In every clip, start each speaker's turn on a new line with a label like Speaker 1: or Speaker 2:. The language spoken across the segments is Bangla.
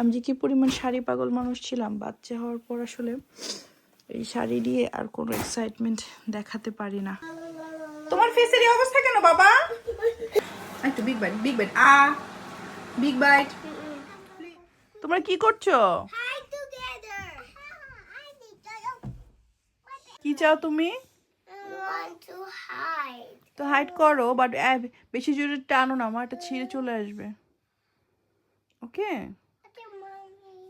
Speaker 1: আমি যে কি পরিমাণ শাড়ি পাগল মানুষ ছিলাম বাচ্চা হওয়ার পর আসলে এই শাড়ি দিয়ে আর কোনো এক্সাইটমেন্ট দেখাতে পারি না। তোমার ফেসের এই অবস্থা কেন বাবা? একটু big bite big bite a big bite তোমরা কি করছ. কি চাও তুমি. তো হাইট করো বাট বেশি জোরে টানো না আমার এটা ছিঁড়ে চলে আসবে। ওকে
Speaker 2: Okay, mommy.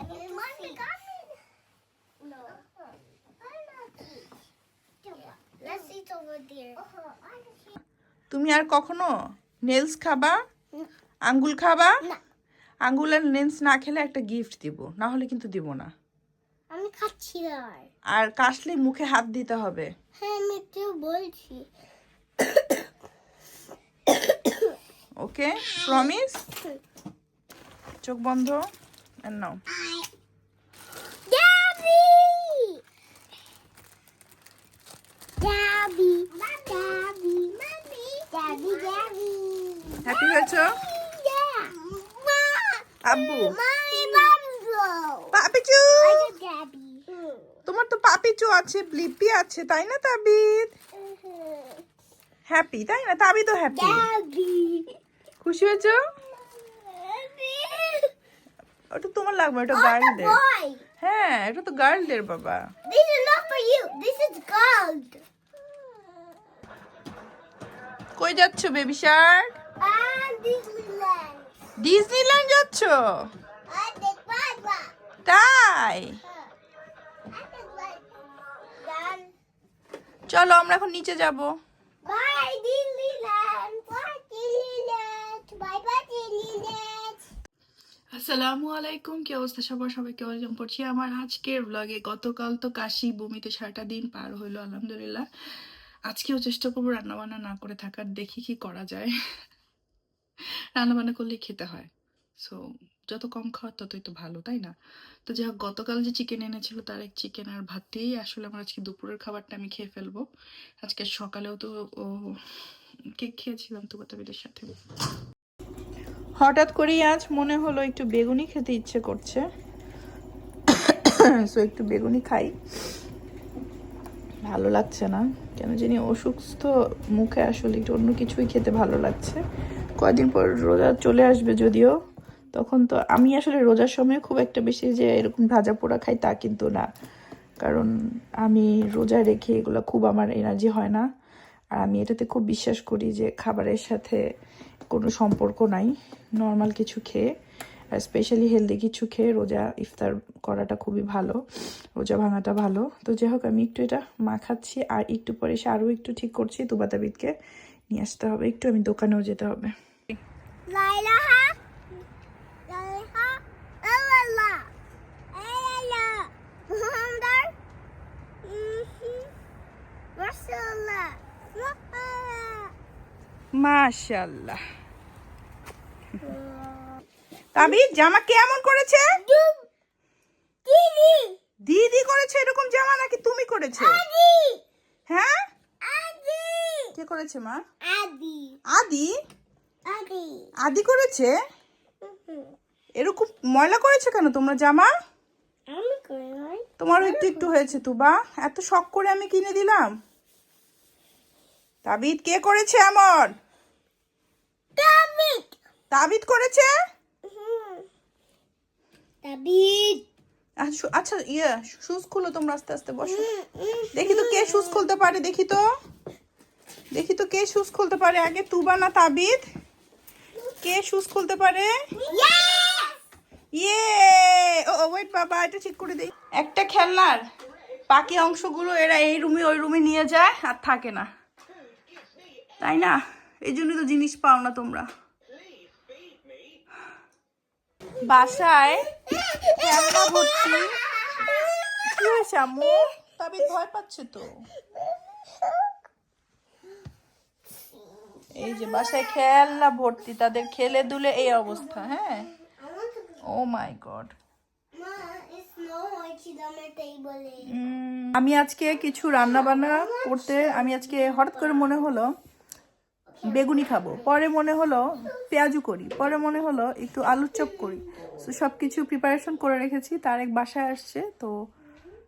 Speaker 2: I need mommy got me. No. I'm not. Let's eat over there.
Speaker 1: তুমি আর কখনো নেলস খাবা আঙ্গুল খাবা। আঙ্গুল আর নেলস না খেলে একটা গিফট দিব না হলে কিন্তু দিব না
Speaker 2: আমি খাচ্ছি আর।
Speaker 1: আর কাশলে মুখে হাত দিতে হবে
Speaker 2: হ্যাঁ আমি তো বলছি
Speaker 1: ওকে প্রমিস চোখ বন্ধ আর নাও
Speaker 2: Gabby! Gabby! Gabby! Mommy! Gabby, Gabby!
Speaker 1: Happy হয়েছো
Speaker 2: Yeah! Ma!
Speaker 1: আব্বু
Speaker 2: Mommy, Bambo!
Speaker 1: পাপিচু
Speaker 2: I got Gabby.
Speaker 1: তোমার তো পাপিচু আছে ব্লিপি আছে তাই না তাবিদ হ্যাপি তাই না তাবিদও হ্যাপি
Speaker 2: Gabby!
Speaker 1: খুশি হয়েছো ওটা তোমার লাগবে ওটা গার্লদের হ্যাঁ এটা তো গার্লদের বাবা। কই যাচ্ছ বেবি
Speaker 2: শার্ট ডিজনিল্যান্ড
Speaker 1: ডিজনিল্যান্ড যাচ্ছ? তাই? চলো আমরা এখন নিচে যাব।
Speaker 2: বাই
Speaker 1: আসসালামু আলাইকুম, কি অবস্থা? সবার সবাইকে ওয়েলকাম করছি আমার আজকের ব্লগে গতকাল তো কাশি, বমিতে সারাটা দিন পার হইল, আলহামদুলিল্লাহ। আজকেও চেষ্টা করব রান্নাবান্না না করে থাকার, দেখি কি করা যায়। রান্নাবান্না করলে খেতে হয়। সো যত কম খাওয়ার ততই তো ভালো, তাই না? তো যাই হোক, গতকাল যে চিকেন এনেছিল, তার এক চিকেন আর ভাত দিয়েই আসলে আমার আজকে দুপুরের খাবারটা আমি খেয়ে ফেলব। আজকে সকালেও তো কেক খেয়েছিলাম তো কতবিদের সাথে। হঠাৎ করেই আজ মনে হলো একটু বেগুনি খেতে ইচ্ছে করছে। সো একটু বেগুনি খাই। ভালো লাগছে না। কেন জানি অসুস্থ মুখে আসলে একটু অন্য কিছুই খেতে ভালো লাগছে। কয়দিন পর রোজা চলে আসবে যদিও। তখন তো আমি আসলে রোজার সময় খুব একটা বেশি যে এরকম ভাজা পোড়া খাই তা কিন্তু না। কারণ আমি রোজা রেখে এগুলো খুব আমার এনার্জি হয় না। আর আমি এটাতে খুব বিশ্বাস করি যে খাবারের সাথে কোনো সম্পর্ক নাই নর্মাল কিছু খেয়ে আর স্পেশালি হেলদি কিছু খেয়ে রোজা ইফতার করাটা খুবই ভালো রোজা ভাঙাটা ভালো। তো যাই হোক আমি একটু এটা মাখাচ্ছি আর একটু পরে এসে আরও একটু ঠিক করছি তুবাতাবিদকে নিয়ে আসতে হবে। একটু আমি দোকানেও যেতে হবে।
Speaker 2: Laila,
Speaker 1: মাশাল্লাহ তাবিদ জামা কে এমন করেছে.
Speaker 2: Didi.
Speaker 1: দিদি করেছে এরকম জামা নাকি তুমি করেছে. হ্যাঁ
Speaker 2: Adi.
Speaker 1: কে করেছে মা
Speaker 2: Adi.
Speaker 1: আদি
Speaker 2: Adi.
Speaker 1: আদি করেছে. এরকম ময়লা করেছে কেন তোমরা জামা
Speaker 2: নাই
Speaker 1: একটু একটু হয়েছে তুবা এত শখ করে আমি কিনে দিলাম তাবিদ কে করেছে এমন?
Speaker 2: দাবিদ
Speaker 1: তাবিদ করেছে? আচ্ছা- আচ্ছা ইয়ে শুজ খুলো তোমরা আস্তে আস্তে বসো। দেখি তো কে শুজ খুলতে পারে দেখি তো। দেখি তো কে শুজ খুলতে পারে আগে তুবা না তাবিদ? কে শুজ খুলতে পারে? ইয়ে! ও ওয়েট বাবা এটা ঠিক করে দেই। একটা খেলনার বাকি অংশগুলো এরা এই রুমে ওই রুমে নিয়ে যায় আর থাকে না। তাই না? এই জন্যই তো জিনিস পাও না তোমরা। বাসায় ভর্তি। তবে ভয় তো? এই যে বাসায় ভর্তি, তাদের এই অবস্থা হ্যাঁ? Oh my god. আমি আজকে কিছু রান্না বান্না করতে, আমি আজকে হঠাৎ করে মনে হলো বেগুনি খাব। পরে মনে হলো পেঁয়াজু করি। পরে মনে হলো একটু আলুর চপ করি। তো সব কিছু প্রিপারেশন করে রেখেছি। তার এক বাসায় আসছে, তো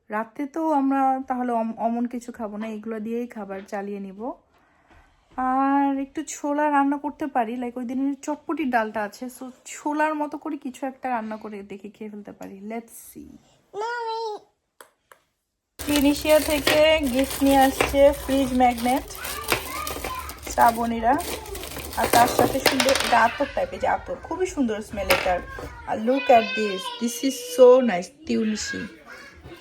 Speaker 1: রাতে তো আমরা তাহলে অম- অমন কিছু খাব না। এগুলো দিয়েই খাবার চালিয়ে নিব। আর একটু ছোলা রান্না করতে পারি। লাইক ওই দিনের চটপটির ডালটা আছে। সো ছোলার মতো করে কিছু একটা রান্না করে দেখি খেয়ে ফেলতে পারি। লেটস সি থেকে গিফট নিয়ে আসছে ফ্রিজ ম্যাগনেট শ্রাবণীরা আর তার সাথে সুন্দর এটা আতর টাইপের যে আতর, খুবই সুন্দর স্মেল এটার। আর look at this this is so nice তিউনিশি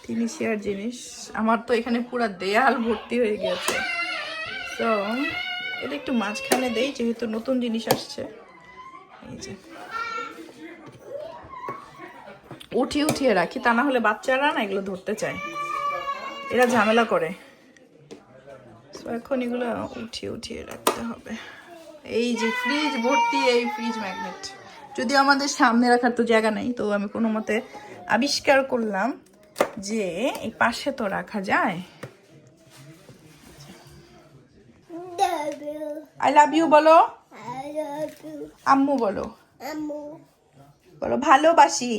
Speaker 1: তিউনিশিয়ার জিনিস, আমার তো এখানে পুরো দেয়াল ভর্তি হয়ে গেছে। তো এটা একটু মাঝখানে দেই, যেহেতু নতুন জিনিস আসছে। এই যে। উঠিয়ে উঠিয়ে রাখি, তা না হলে বাচ্চারা না এগুলো ধরতে চায়। এরা ঝামেলা করে। এখন এগুলো উঠিয়ে উঠিয়ে রাখতে হবে। এই যে ফ্রিজ ভর্তি এই ফ্রিজ ম্যাগনেট যদি আমাদের সামনে রাখার তো জায়গা নেই তো আমি কোনো মতে আবিষ্কার করলাম যে এই পাশে তো রাখা যায়। আই লাভ ইউ বলো. আম্মু বলো. বলো ভালোবাসি.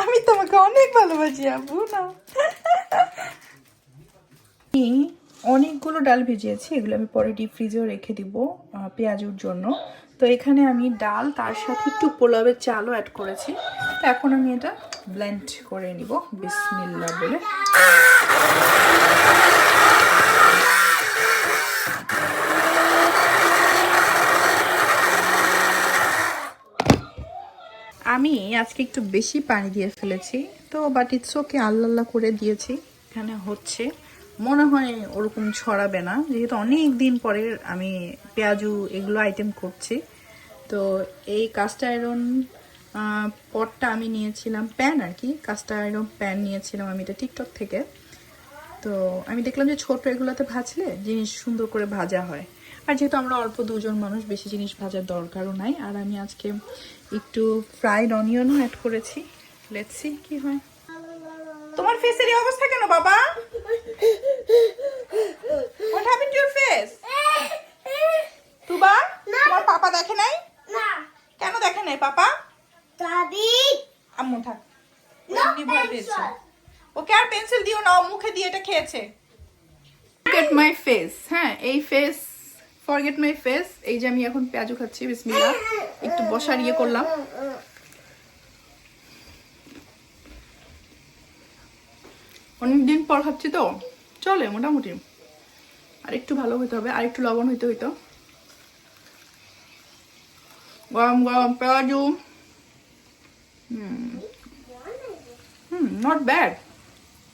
Speaker 1: আমি তোমাকে অনেক ভালোবাসি আব্বু না? অনেকগুলো ডাল ভিজিয়েছি, এগুলো আমি পরে ডিপ ফ্রিজেও রেখে দিব পেঁয়াজুর জন্য। তো এখানে আমি ডাল, তার সাথে একটু পোলাওয়ের চালও অ্যাড করেছি। তো এখন আমি এটা ব্লেন্ড করে নিব বিসমিল্লা বলে। আমি আজকে একটু বেশি পানি দিয়ে ফেলেছি, তো বাট ইটস ওকে আল্লাহ আল্লাহ করে দিয়েছি, এখানে হচ্ছে। মনে হয় ওরকম ছড়াবে না। যেহেতু অনেক দিন পরে আমি পেঁয়াজু এগুলো আইটেম করছি। তো এই কাস্ট আয়রন পটটা আমি নিয়েছিলাম প্যান আর কি কাস্ট আয়রন প্যান নিয়েছিলাম আমি এটা টিকটক থেকে। তো আমি দেখলাম যে ছোট এগুলোতে ভাজলে জিনিস সুন্দর করে ভাজা হয়। আর যেহেতু আমরা অল্প দুজন মানুষ, বেশি জিনিস ভাজার দরকারও নাই। আর আমি আজকে একটু ফ্রাইড অনিয়নও অ্যাড করেছি। লেটস কি হয়। তোমার ফেসের এই অবস্থা কেন বাবা? What happened to your face Tuba তোমার পাপা দেখে নাই?
Speaker 2: না।
Speaker 1: কেন দেখে নাই পাপা?
Speaker 2: Daddy.
Speaker 1: আম্মু থাক। এমনি ভয় পেয়েছে। ওকে আর পেন্সিল দিও না মুখে দিয়ে এটা খেয়েছে। গেট মাই ফেস হ্যাঁ এই ফেস ফরগেট মাই ফেস এই যে আমি এখন পেঁয়াজু খাচ্ছি বিসমিল্লাহ। একটু বসার ইয়ে করলাম। অনেকদিন পর খাচ্ছি তো। চলে, মোটামুটি। আর একটু ভালো হইতে হবে আর একটু লবণ হইতে হইতো। গরম গরম, পেঁয়াজু। হুম। নট ব্যাড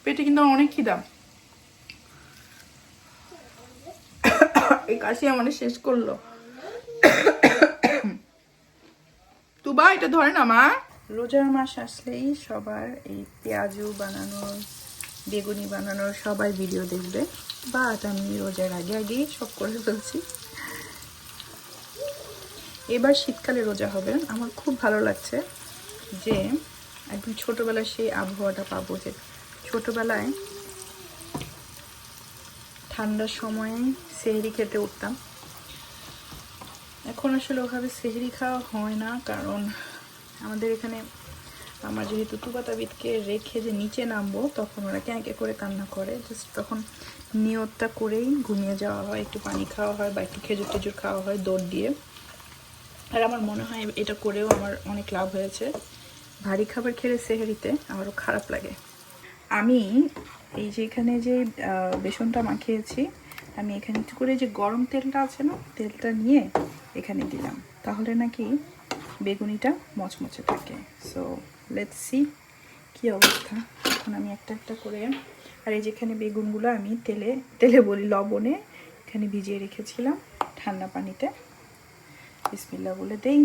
Speaker 1: পেটে কিন্তু অনেক খিদা। এই কাশি আমাদের শেষ করল। তুবা, এটা ধরে না, মা? রোজার মাস আসলেই সবার এই পেঁয়াজু বানানোর বেগুনি বানানোর সবাই ভিডিও দেখবে। বাট আমি রোজার আগে আগেই সব করে ফেলছি। এবার শীতকালে রোজা হবে। আমার খুব ভালো লাগছে যে একদম ছোটবেলায় সেই আবহাওয়াটা পাবো যে ছোটোবেলায় ঠান্ডার সময়ে সেহরি খেতে উঠতাম। এখন আসলে ওভাবে সেহরি খাওয়া হয় না কারণ আমাদের এখানে আমার যেহেতু তুবাতাবিদকে রেখে যে নিচে নামবো, তখন ওরা ক্যাঁকে করে কান্না করে। জাস্ট তখন নিয়তটা করেই ঘুমিয়ে যাওয়া হয়, একটু পানি খাওয়া হয় বা একটু খেজুর টেজুর খাওয়া হয় দৌড় দিয়ে। আর আমার মনে হয় এটা করেও আমার অনেক লাভ হয়েছে। ভারী খাবার খেলে সেহেরিতে আমারও খারাপ লাগে। আমি এই যে এখানে যে বেসনটা মাখিয়েছি, আমি এখানে একটু করে যে গরম তেলটা আছে না, তেলটা নিয়ে এখানে দিলাম। তাহলে নাকি বেগুনিটা মচমচে থাকে। সো লেটস সি কি অবস্থা। এখন আমি একটা একটা করে, আর এই যেখানে বেগুনগুলো আমি তেলে তেলে বলি লবণে, এখানে ভিজিয়ে রেখেছিলাম ঠান্ডা পানিতে। বিসমিল্লা বলে দেই।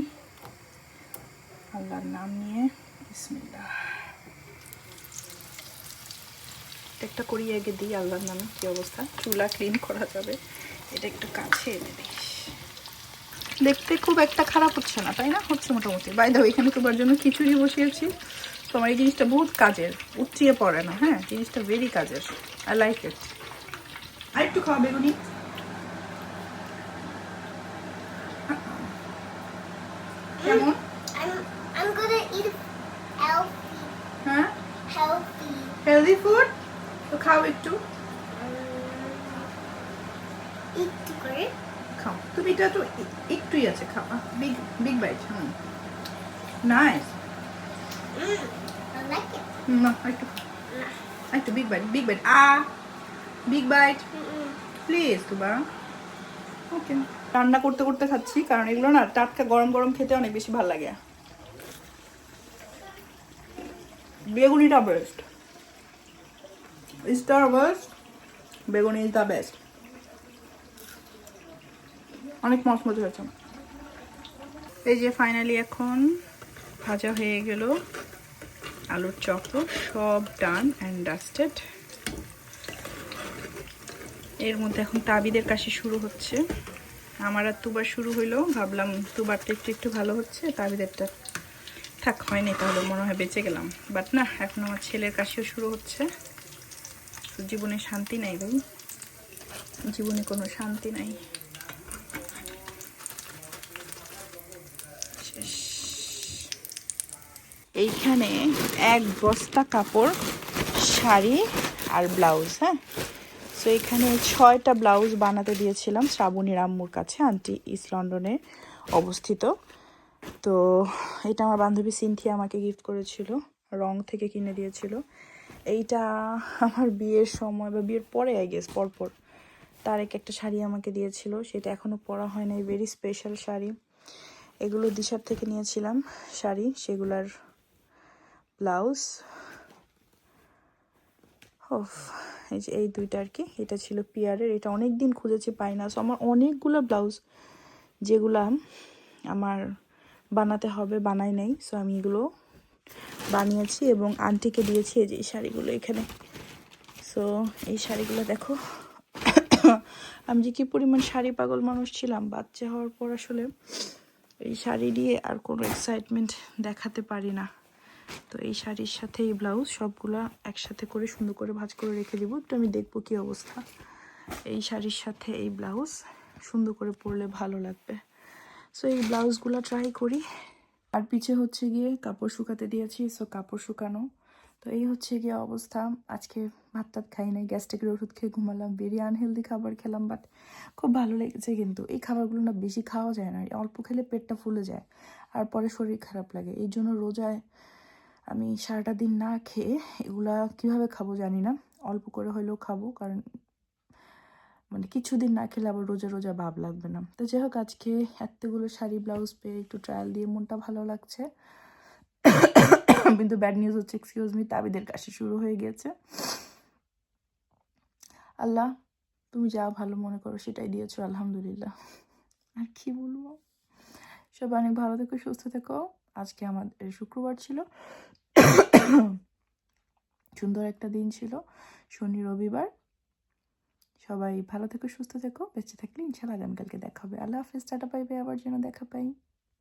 Speaker 1: আল্লাহর নাম নিয়ে বিসমিল্লা একটা করিয়ে আগে দিই, আল্লাহর নামে কি অবস্থা? চুলা ক্লিন করা যাবে। এটা একটু কাছে এনে দিস। দেখতে খুব একটা খারাপ হচ্ছে না তাই না? হচ্ছে মোটামুটি। বাই দাও এখানে তোমার জন্য খিচুড়ি বসিয়েছি। তোমার এই জিনিসটা বহুত কাজের উচ্চিয়ে পড়ে না হ্যাঁ? জিনিসটা ভেরি কাজের। আই লাইক ইট আর একটু খাওয়া বেগুনি। কেমন? হ্যাঁ? খাও একটু।
Speaker 2: একটু করে
Speaker 1: খাও। তুমি এটা তো একটুই আছে খাও। Big big bite hmm. Nice. না। একটু একটু big bite big bite a big bite. Please Tuba. Okay রান্না করতে করতে খাচ্ছি কারণ এগুলো না টাটকা গরম গরম খেতে অনেক বেশি ভালো লাগে। বেগুনিটা best star best beguni is the best অনেক মচমচে হয়েছে এই যে ফাইনালি এখন ভাজা হয়ে গেল আলুর চপ, সব ডান অ্যান্ড ডাস্টেড এর মধ্যে এখন তাবিদের কাশি শুরু হচ্ছে। আমার আর তুবার শুরু হইল, ভাবলাম তুবারটা একটু একটু ভালো হচ্ছে, তাবিদেরটা থাক, হয়নি তাহলে মনে হয় বেঁচে গেলাম। বাট না, এখন আমার ছেলের কাশিও শুরু হচ্ছে। জীবনে শান্তি নাই ভাই। জীবনে কোনো শান্তি নাই। এইখানে এক বস্তা কাপড়, শাড়ি আর ব্লাউজ হ্যাঁ? সো এখানে ছয়টা ব্লাউজ বানাতে দিয়েছিলাম শ্রাবণী আম্মুর কাছে, আন্টি ইস্ট লন্ডনে অবস্থিত। তো এটা আমার বান্ধবী সিনথিয়া আমাকে গিফট করেছিল, রং থেকে কিনে দিয়েছিল। এইটা আমার বিয়ের সময় বা বিয়ের পরে আই গেস পরপর তারেক একটা শাড়ি আমাকে দিয়েছিল। সেটা এখনও পরা হয় নাই ভেরি স্পেশাল শাড়ি। এগুলো দিশার থেকে নিয়েছিলাম শাড়ি, সেগুলার ব্লাউজ। ওফ, এই যে এই দুইটা আর কি, এটা ছিল পিয়ারের, এটা অনেক দিন খুঁজেছি, পাই না। সো আমার অনেকগুলো ব্লাউজ যেগুলা আমার বানাতে হবে, বানাই নাই। সো আমি এগুলো বানিয়েছি এবং আন্টিকে দিয়েছি এই যে এই শাড়িগুলো এখানে। সো এই শাড়িগুলো দেখো। আমি যে কি পরিমাণ শাড়ি পাগল মানুষ ছিলাম, বাচ্চা হওয়ার পর আসলে এই শাড়ি দিয়ে আর কোনো এক্সাইটমেন্ট দেখাতে পারি না। তো এই শাড়ির সাথে এই ব্লাউজ সবগুলা একসাথে করে সুন্দর করে ভাঁজ করে রেখে দিব। একটু আমি দেখব কি অবস্থা। এই শাড়ির সাথে এই ব্লাউজ সুন্দর করে পরলে ভালো লাগবে। সো এই ব্লাউজগুলো ট্রাই করি। আর পিছে হচ্ছে গিয়ে কাপড় শুকাতে দিয়েছি সো কাপড় শুকানো। তো এই হচ্ছে গিয়ে অবস্থা। আজকে ভাত টাত খাই নাই, গ্যাস্ট্রিকের ওষুধ খেয়ে ঘুমালাম ভেরি আনহেলদি খাবার খেলাম বাট খুব ভালো লেগেছে কিন্তু। এই খাবারগুলো না বেশি খাওয়া যায় না, অল্প খেলে পেটটা ফুলে যায়, আর পরে শরীর খারাপ লাগে। এই জন্য রোজায় আমি সারাটা দিন না খেয়ে এগুলা কীভাবে খাব জানি না। অল্প করে হলেও খাব কারণ মানে কিছুদিন না খেলে আবার রোজা রোজা ভাব লাগবে না। তো যাই হোক, আজকে এতগুলো শাড়ি, ব্লাউজ পেয়ে একটু ট্রায়াল দিয়ে মনটা ভালো লাগছে। কিন্তু ব্যাড নিউজ হচ্ছে এক্সকিউজ মি তাবিদের কাশি শুরু হয়ে গেছে। আল্লাহ, তুমি যা ভালো মনে করো সেটাই দিয়েছ, আলহামদুলিল্লাহ। আর কি বলব? সব অনেক ভালো থেকো, সুস্থ থেকো। আজকে আমাদের শুক্রবার ছিল। সুন্দর একটা দিন ছিল। শনি, রবিবার। সবাই ভালো থেকো, সুস্থ থেকো, বেঁচে থাকলে ইনশাল্লাহ আগামীকালকে দেখা হবে। আল্লাহ হাফিজ, টাটা পাইবে আবার যেন দেখা পাই।